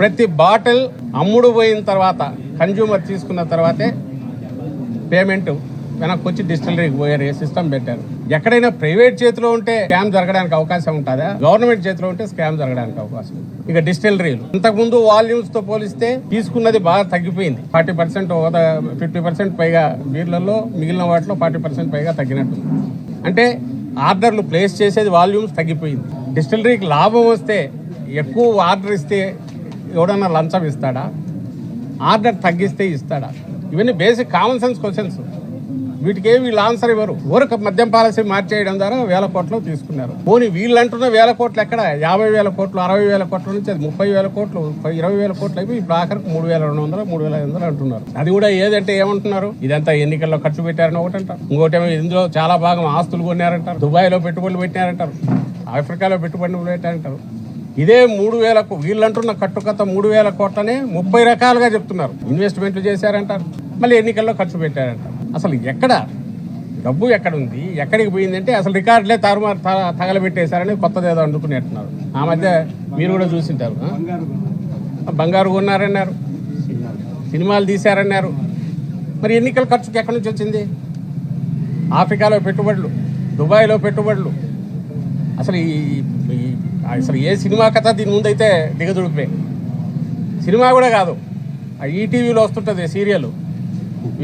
ప్రతి బాటిల్ అమ్ముడు పోయిన తర్వాత కన్జ్యూమర్ తీసుకున్న తర్వాతే పేమెంట్ వెనక్కి వచ్చి డిస్టిలరీకి పోయారు సిస్టమ్ పెట్టారు. ఎక్కడైనా ప్రైవేట్ చేతిలో ఉంటే స్కామ్ జరగడానికి అవకాశం ఉంటుందా? గవర్నమెంట్ చేతిలో ఉంటే స్కామ్ జరగడానికి అవకాశం ఇక డిస్టిలరీలు ఇంతకుముందు వాల్యూమ్స్తో పోలిస్తే తీసుకున్నది బాగా తగ్గిపోయింది. ఫార్టీ పర్సెంట్ ఫిఫ్టీ పర్సెంట్ పైగా బీర్లలో మిగిలిన వాటిలో ఫార్టీ పర్సెంట్ పైగా తగ్గినట్టు అంటే ఆర్డర్లు ప్లేస్ చేసేది వాల్యూమ్స్ తగ్గిపోయింది. డిస్టిలరీకి లాభం వస్తే ఎక్కువ ఆర్డర్ ఇస్తే ఎవడన్నా లంచం ఇస్తాడా? ఆర్డర్ తగ్గిస్తే ఇస్తాడా? ఇవన్నీ బేసిక్ కామన్ సెన్స్ క్వశ్చన్స్ వీటికి వీళ్ళు ఆన్సర్ ఇవ్వరు. ఊరకు మద్యం పాలసీ మార్చేయడం ద్వారా వేల కోట్లు తీసుకున్నారు. పోనీ వీళ్ళు అంటున్న వేల కోట్లు ఎక్కడ? యాభై వేల కోట్లు అరవై వేల కోట్ల నుంచి అది ముప్పై వేల కోట్లు ఇరవై వేల కోట్లు అయిపోయి ఇప్పుడు ఆఖరికి మూడు వేల రెండు వందలు మూడు వేల ఐదు వందలు అంటున్నారు. అది కూడా ఏదంటే ఏమంటున్నారు? ఇదంతా ఎన్నికల్లో ఖర్చు పెట్టారని ఒకటి అంటారు ఇంకోటేమో ఇందులో చాలా భాగం ఆస్తులు కొన్నారంటారు. దుబాయ్లో పెట్టుబడులు పెట్టారంటారు ఆఫ్రికాలో పెట్టుబడులు పెట్టారంటారు. ఇదే మూడు వేలకు వీళ్ళంటున్న కట్టుకథ మూడు వేల కోట్లనే ముప్పై రకాలుగా చెప్తున్నారు. ఇన్వెస్ట్మెంట్లు చేశారంటారు. మళ్ళీ ఎన్నికల్లో ఖర్చు పెట్టారంటారు. అసలు ఎక్కడ డబ్బు ఎక్కడ ఉంది ఎక్కడికి పోయిందంటే అసలు రికార్డులే తారుమారు త- తగలబెట్టేశారని కొత్తది ఏదో అందుకునేట్టున్నారు ఆ మధ్య మీరు కూడా చూసింటారు బంగారు కొన్నారన్నారు. సినిమాలు తీశారన్నారు. మరి ఎన్నికల ఖర్చుకి ఎక్కడి నుంచి వచ్చింది? ఆఫ్రికాలో పెట్టుబడులు దుబాయ్లో పెట్టుబడులు. అసలు ఈ- అసలు ఏ సినిమా కథ దీని ముందైతే దిగదుడిపే సినిమా కూడా కాదు. ఆ ఈటీవీలో వస్తుంటుంది సీరియల్.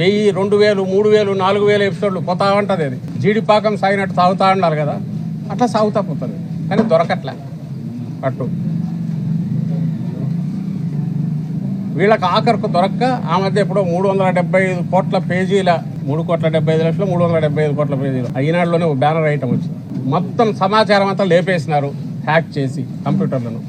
వెయ్యి రెండు వేలు మూడు వేలు నాలుగు వేలు ఎపిసోడ్లు పోతా ఉంటుంది అది. జీడిపాకం సాగినట్టు సాగుతా ఉండాలి కదా. అట్లా సాగుతా పోతుంది. కానీ దొరకట్లే. పట్టు వీళ్ళకి ఆఖరుకు దొరక్క ఆ మధ్య ఎప్పుడో మూడు వందల డెబ్బై ఐదు కోట్ల పేజీల మూడు కోట్ల డెబ్బై ఐదు లక్షలు మూడు వందల డెబ్బై ఐదు కోట్ల పేజీలు. ఈనాడులోనే ఒక బ్యానర్ ఐటమ్ వచ్చింది. మొత్తం సమాచారం అంతా లేపేసినారు. హ్యాక్ చేసి కంప్యూటర్లను.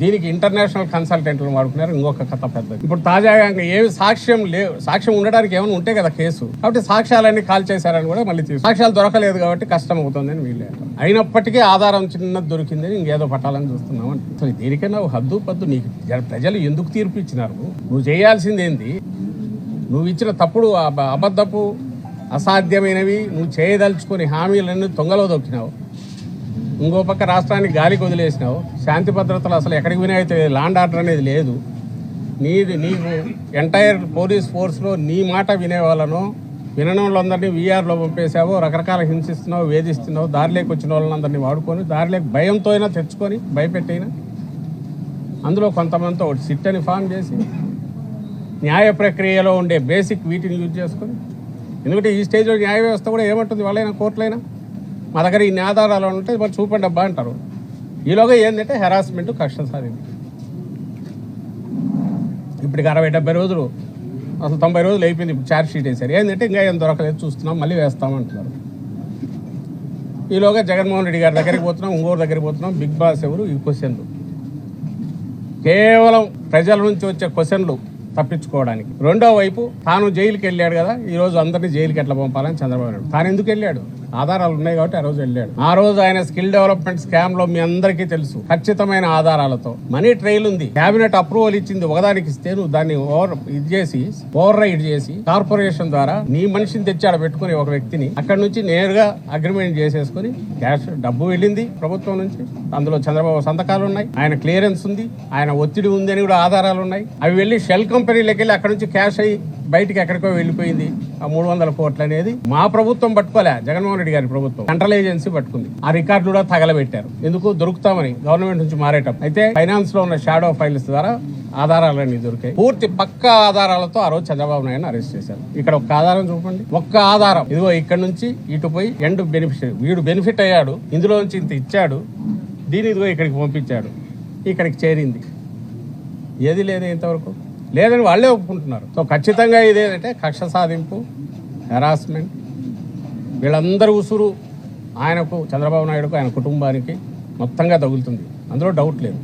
దీనికి ఇంటర్నేషనల్ కన్సల్టెంట్లు వాడుకున్నారు ఇంకొక కథ పెద్దది. ఇప్పుడు తాజాగా ఇంకా ఏమి సాక్ష్యం లేవు సాక్ష్యం ఉండడానికి ఏమైనా ఉంటే కదా కేసు. కాబట్టి సాక్ష్యాలన్నీ కాల్ చేశారని కూడా మళ్ళీ తీసుకు సాక్ష్యాలు దొరకలేదు కాబట్టి కష్టం అవుతుందని వీళ్ళే అంటారు. అయినప్పటికీ ఆధారం చిన్నది దొరికిందని ఇంకేదో పట్టాలని చూస్తున్నాం అసలు దేనికైనా హద్దు పద్దు నీకు ప్రజలు ఎందుకు తీర్పు ఇచ్చినారు? నువ్వు చేయాల్సింది ఏంది? నువ్వు ఇచ్చిన తప్పుడు అబద్ధపు అసాధ్యమైనవి నువ్వు చేయదలుచుకుని హామీలన్నీ తొంగలో దొక్కినావు. ఇంకో పక్క రాష్ట్రానికి గాలికి వదిలేసినావు. శాంతి భద్రతలు అసలు ఎక్కడికి వినాయితే లాండ్ ఆర్డర్ అనేది లేదు. నీది నీకు ఎంటైర్ పోలీస్ ఫోర్స్లో నీ మాట వినే వాళ్ళను వినని వాళ్ళందరినీ వీఆర్లో పంపేసావు రకరకాల హింసిస్తున్నావు వేధిస్తున్నావు దారిలోకి వచ్చిన వాళ్ళందరినీ వాడుకొని దారిలోకి భయంతో అయినా తెచ్చుకొని భయపెట్టైనా. అందులో కొంతమందితో ఒకటి సిట్ అని ఫామ్ చేసి న్యాయ ప్రక్రియలో ఉండే బేసిక్ వీటిని యూజ్ చేసుకొని ఎందుకంటే ఈ స్టేజ్లో న్యాయ వ్యవస్థ కూడా ఏమంటుంది? వాళ్ళైనా కోర్టులైనా? మా దగ్గర ఇన్ని ఆధారాలు ఉంటే మరి చూపండి అబ్బా అంటారు. ఈలోగా ఏంటంటే హెరాస్మెంట్ కష్టం సాధింపు ఇప్పటికి అరవై డెబ్బై రోజులు అసలు తొంభై రోజులు అయిపోయింది ఇప్పుడు ఛార్జ్ షీట్ వేశారు ఏంటంటే ఇంకా ఏం దొరకలేదు చూస్తున్నాం మళ్ళీ వేస్తామంటున్నారు ఈలోగా జగన్మోహన్ రెడ్డి గారి దగ్గరికి పోతున్నాం ఇంకోరు దగ్గరికి పోతున్నాం బిగ్ బాస్ ఎవరు? ఈ క్వశ్చన్లు కేవలం ప్రజల నుంచి వచ్చే క్వశ్చన్లు తప్పించుకోవడానికి. రెండో వైపు తాను జైలుకి వెళ్ళాడు కదా ఈ రోజు అందరినీ జైలుకి ఎట్లా పంపాలని చంద్రబాబు నాయుడు. తాను ఎందుకు వెళ్ళాడు? ఆధారాలు ఉన్నాయి కాబట్టి ఆ రోజు వెళ్ళాడు. ఆ రోజు ఆయన స్కిల్ డెవలప్మెంట్ స్కామ్లో మీ అందరికీ తెలుసు. ఖచ్చితమైన ఆధారాలతో. మనీ ట్రైల్ ఉంది. కేబినెట్ అప్రూవల్ ఇచ్చింది ఒకదానికి ఇస్తే నువ్వు దాన్ని ఓవర్ ఇది చేసి ఓవర్ రైడ్ చేసి కార్పొరేషన్ ద్వారా నీ మనిషిని తెచ్చి ఆడ పెట్టుకుని ఒక వ్యక్తిని అక్కడ నుంచి నేరుగా అగ్రిమెంట్ చేసేసుకుని క్యాష్ డబ్బు వెళ్ళింది ప్రభుత్వం నుంచి. అందులో చంద్రబాబు సంతకాలు ఉన్నాయి. ఆయన క్లియరెన్స్ ఉంది. ఆయన ఒత్తిడి ఉంది అని కూడా ఆధారాలు ఉన్నాయి. అవి వెళ్ళి షెల్ కంపెనీలకు వెళ్ళి అక్కడ నుంచి క్యాష్ అయ్యి బయటికి ఎక్కడికో వెళ్ళిపోయింది. ఆ మూడు వందల కోట్లు అనేది మా ప్రభుత్వం పట్టుకోలే. జగన్మోహన్ రెడ్డి గారి ప్రభుత్వం. సెంట్రల్ ఏజెన్సీ పట్టుకుంది. ఆ రికార్డు కూడా తగలబెట్టారు. ఎందుకు? దొరుకుతామని గవర్నమెంట్ నుంచి మారేటప్పుడు. అయితే ఫైనాన్స్లో ఉన్న షాడో ఫైల్స్ ద్వారా ఆధారాలన్నీ దొరికాయి. పూర్తి పక్క ఆధారాలతో ఆ రోజు చంద్రబాబు నాయుడు అరెస్ట్ చేశారు. ఇక్కడ ఒక్క ఆధారం చూపండి. ఒక్క ఆధారం. ఇదిగో ఇక్కడ నుంచి ఇటు పోయి ఎండ్ బెనిఫిట్ వీడు బెనిఫిట్ అయ్యాడు. ఇందులో నుంచి ఇంత ఇచ్చాడు. దీని ఇదిగో ఇక్కడికి పంపించాడు. ఇక్కడికి చేరింది. ఏది లేదు ఇంతవరకు? లేదని వాళ్ళే ఒప్పుకుంటున్నారు. సో ఖచ్చితంగా ఇదేంటంటే కక్ష సాధింపు హెరాస్మెంట్ వీళ్ళందరూ ఉసురు. ఆయనకు చంద్రబాబు నాయుడుకు ఆయన కుటుంబానికి మొత్తంగా తగులుతుంది. అందులో డౌట్ లేదు.